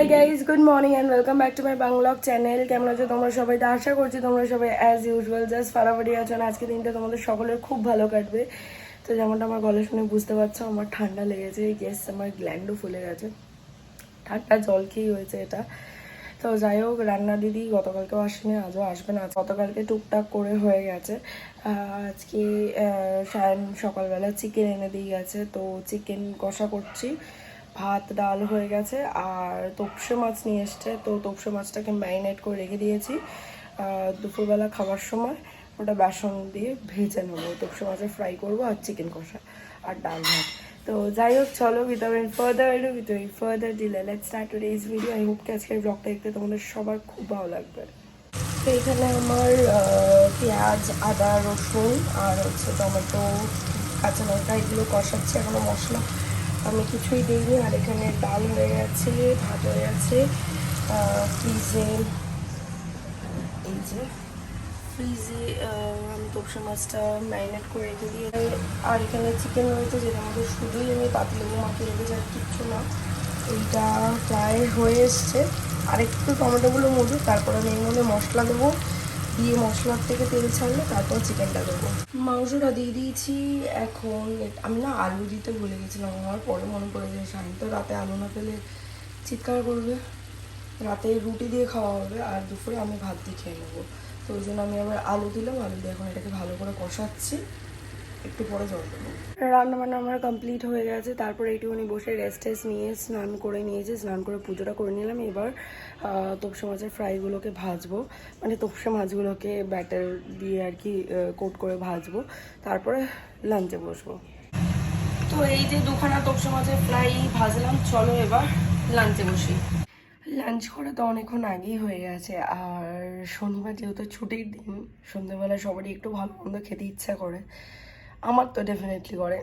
Hi guys good morning and welcome back to my vlog channel কেমন আছো তোমরা সবাই? আশা করছি তোমরা সবাই অ্যাজ ইউজুয়াল জাস্ট ফাটাফাটি আছো আর আজকে দিনটা তোমাদের সকলের খুব ভালো কাটবে। তো যেমনটা আমার গলা শুনে বুঝতে পারছ, আমার ঠান্ডা লেগেছে। গেস আমার গ্ল্যান্ডও ফুলে গেছে। ঠান্ডা জল খেয়েই হয়েছে এটা। তো যাই হোক, রান্না দিদি গতকালকেও আসেনি, আজও আসবে না। গতকালকে টুকটাক করে হয়ে গেছে। আজকে সায়ন সকালবেলা চিকেন এনে দিয়ে গেছে। তো চিকেন কষা করছি। ভাত, ডাল হয়ে গেছে আর তপসে মাছ নিয়ে এসছে। তো তপসে মাছটাকে ম্যারিনেট করে রেখে দিয়েছি দুপুরবেলা খাবার সময়। ওটা বেসন দিয়ে ভেজে নেব। তপসে মাছের ফ্রাই করব আর চিকেন কষা আর ডাল ভাত। তো যাই হোক, চলো without further without further delay let's start today's video I hope কি আজকের ব্লগটা দেখতে তোমাদের সবার খুব ভালো লাগবে। তো এখানে আমার পেঁয়াজ, আদা, রসুন আর হচ্ছে টমেটো, কাঁচা লঙ্কা, এগুলো কষাচ্ছি, এখনও মশলা আমি কিছুই দিইনি, আর এখানে ডাল হয়ে গেছে, ভাত হয়ে গেছে ফ্রিজে, এই যে, ফ্রিজে আমি তপসা মাছটা ম্যারিনেট করে রেখে দিয়ে আর এখানে চিকেন রয়েছে যেটার মধ্যে শুধুই আমি পাতলেবু মাখিয়ে রেখেছি আর কিচ্ছু না। এইটা প্রায় হয়ে এসছে। আর একটু টমেটোগুলো মজুর তারপর আমি এর মশলা দেবো। দিয়ে মশলার থেকে তেল ছাড়লে তারপর চিকেনটা দেবো। মাংসটা দিয়ে দিয়েছি এখন আমি না আলু দিতে ভুলে গেছিলাম, আমার পরে মনে পড়ে যায় শান্ত তো রাতে আলু না পেলে চিৎকার করবে। রাতে রুটি দিয়ে খাওয়া হবে আর দুপুরে আমি ভাত দিয়ে খেয়ে নেব। তো ওই জন্য আমি আবার আলু দিলাম, আলু দিয়ে এখন এটাকে ভালো করে কষাচ্ছি। একটু পরে জল দেবো। রান্না আমার কমপ্লিট হয়ে গেছে। তারপরে একটুখানি বসে রেস্ট টেস্ট নিয়ে স্নান করে নিয়েছি। স্নান করে পুজোটা করে নিলাম। এবার তোপসে মাছের ফ্রাইগুলোকে ভাজবো। মানে তোপসে মাছগুলোকে ব্যাটার দিয়ে আর কি কোট করে ভাজবো। তারপরে লাঞ্চে বসবো। তো এই যে দুখানা তোপসে মাছের ফ্রাই ভাজলাম। চলো এবার লাঞ্চে বসি। লাঞ্চ করা তো অনেকক্ষণ আগেই হয়ে গেছে। আর শনিবার যেহেতু ছুটির দিন সন্ধ্যেবেলা সবারই একটু ভালো মন্দ খেতে ইচ্ছা করে। আমার তো ডেফিনেটলি করে।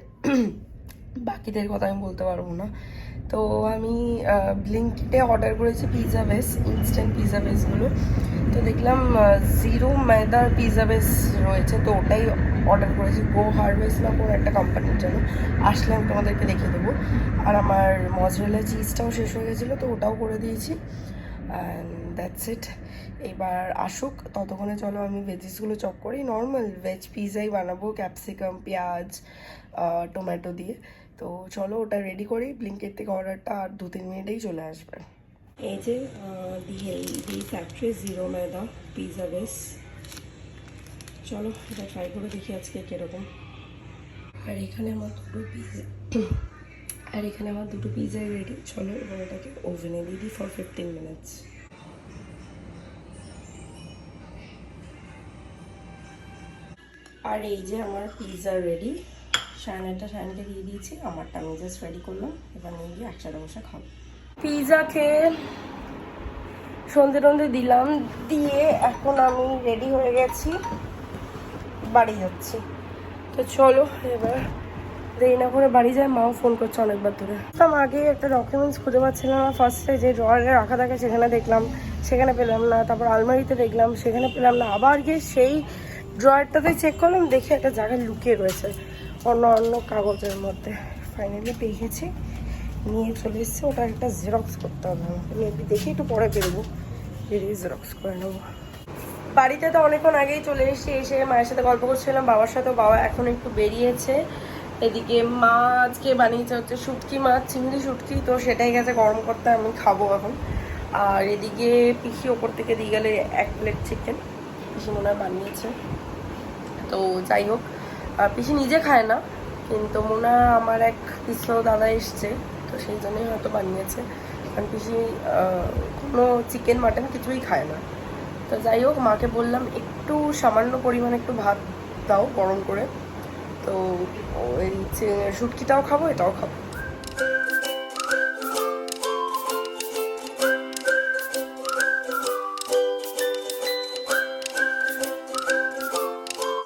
বাকিদের কথা আমি বলতে পারব না। তো আমি ব্লিঙ্কিটে অর্ডার করেছি পিৎজা বেস ইনস্ট্যান্ট পিৎজা বেসগুলো তো দেখলাম জিরো ময়দার পিৎজা বেস রয়েছে। তো ওটাই অর্ডার করেছি। গো হারভেস না কোনো একটা কোম্পানির জন্য। আসলে আমি তোমাদেরকে দেখিয়ে দেবো। আর আমার মজরেলা চিজটাও শেষ হয়ে গেছিল, তো ওটাও করে দিয়েছি। দ্যাটস ইট এবার আসুক, ততক্ষণে চলো আমি ভেজিসগুলো চপ করি। নর্মাল ভেজ পিৎজাই বানাবো ক্যাপসিকাম পেঁয়াজ টমেটো দিয়ে। তো চলো ওটা রেডি করি। ব্লিঙ্কেট থেকে অর্ডারটা আর দু তিন মিনিটেই চলে আসবে। এই যে দি ফ্যাক্টরি জিরো ময়দা পিৎজা বেস চলো, এটা ট্রাই করে দেখি আজকে কীরকম। আর এখানে আমার দুটো পিৎজা আর এখানে আমার দুটো পিৎজা রেডি চলো, এবার এটাকে ওভেনে দিয়ে দিই ফর ফিফটিন মিনিটস আর এই যে আমার পিৎজা রেডি শায়নারটা শায়নকে দিয়ে দিয়েছি, আমারটা আমি জাস্ট রেডি করলাম। এবার নিয়ে গিয়ে একসাথে বসে খাব। পিৎজা খেয়ে সন্ধে টন্ধে দিলাম, দিয়ে এখন আমি রেডি হয়ে গেছি, বাড়ি যাচ্ছি। তো চলো, এবার দেরি না করে বাড়ি যায়, মাও ফোন করছে অনেকবার ধরে। আমি আগে একটা ডকুমেন্টস খুঁজে পাচ্ছিলাম না ফার্স্টে যে ড্রয়ারে রাখা থাকে সেখানে দেখলাম, সেখানে পেলাম না, তারপর আলমারিতে দেখলাম, সেখানে পেলাম না। আবার গিয়ে সেই ড্রয়ারটাতে চেক করলাম, দেখি একটা জায়গায় লুকিয়ে রয়েছে, অন্য অন্য কাগজের মধ্যে। ফাইনালি পেয়ে গেছি নিয়ে চলে এসেছি, ওটা একটা জেরক্স করতে হবে আমাকে। মেবি দেখি, একটু পরে বেরোবো বেরিয়ে জেরক্স করে নেব। বাড়িতে তো অনেকক্ষণ আগেই চলে এসেছি, এসে মায়ের সাথে গল্প করছিলাম, বাবার সাথে, বাবা এখন একটু বেরিয়েছে। এদিকে মা আজকে বানিয়েছে হচ্ছে শুটকি মাছ, চিংড়ি শুটকি, তো সেটাই গেছে গরম করতে, আমি খাব এখন। আর এদিকে পিসি ওপর থেকে দিয়ে গেলে এক প্লেট চিকেন পিসি মনে হয় বানিয়েছে। তো যাই হোক পিসি নিজে খায় না, কিন্তু মনে আমার এক পিসো দাদা এসছে, তো সেই জন্যই হয়তো বানিয়েছে। কারণ পিসি কোনো চিকেন মাটন কিছুই খায় না। তো যাই হোক, মাকে বললাম, একটু সামান্য পরিমাণে একটু ভাত দাও, গরম করে। তো ওই চে- শুটকিটাও খাব এটাও খাব